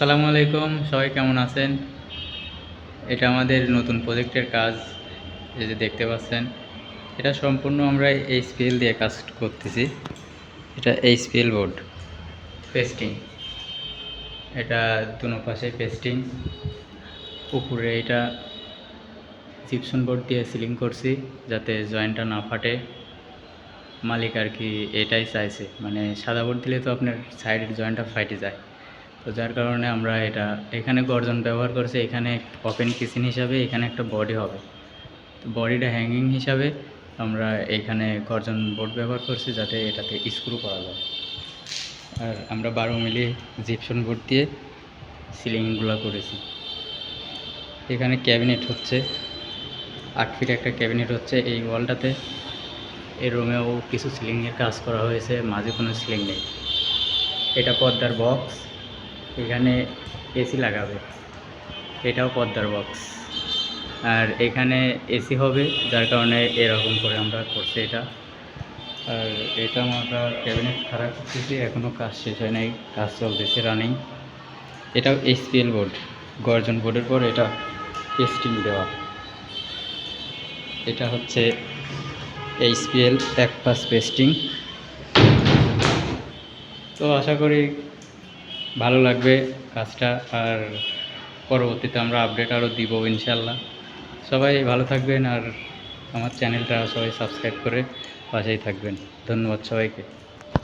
আসসালামু আলাইকুম, সবাই কেমন আছেন? এটা আমাদের নতুন প্রজেক্টের কাজ, এই যে দেখতে পাচ্ছেন। এটা সম্পূর্ণ আমরা এইচপিএল দিয়ে কাজ করতেছি। এটা এইচপিএল বোর্ড, পেস্টিং। এটা দুনো পাশে পেস্টিং, উপরে এটা জিপসন বোর্ড দিয়ে সিলিং করছি, যাতে জয়েন্টটা না ফাটে। মালিক আর কি এটাই চাইছে মানে সাদা বোর্ড দিলে তো আপনার সাইডের জয়েন্টটা ফাইটে যায়। তো যার কারণে আমরা এটা, এখানে গর্জন ব্যবহার করছি, এখানে ওপেন কিচেন হিসাবে এখানে একটা বডি হবে। তো বডিটা হ্যাঙ্গিং হিসাবে আমরা এখানে গর্জন বোর্ড ব্যবহার করছি যাতে এটাতে স্ক্রু করা যায়। আর আমরা বারো মিলি জিপসন বোর্ড দিয়ে সিলিংগুলো করেছি। এখানে ক্যাবিনেট হচ্ছে, আট ফিট একটা ক্যাবিনেট হচ্ছে এই ওয়ালটাতে এই রুমেও কিছু সিলিংয়ের কাজ করা হয়েছে, মাঝে কোনো সিলিং নেই। এটা পর্দার বক্স এখানে এসি লাগাবে। এটাও পর্দার বক্স আর এখানে এসি হবে, যার কারণে এরকম করে আমরা করছি এটা। আর এটা আমরা ক্যাবিনেট খারাপ করতেছি এখনও কাজ শেষ হয় নাই, কাজ চলতেছে রানিং এটাও এইচপিএল বোর্ড গর্জন বোর্ডের পর এটা টেস্টিং দেওয়া। এটা হচ্ছে এইচপিএল এক পাস পেস্টিং তো আশা করি ভালো লাগবে কাজটা আর পরবর্তীতে আমরা আপডেট আরও দিব ইনশাল্লাহ। সবাই ভালো থাকবেন আর আমার চ্যানেলটা সবাই সাবস্ক্রাইব করে পাশেই থাকবেন। ধন্যবাদ সবাইকে।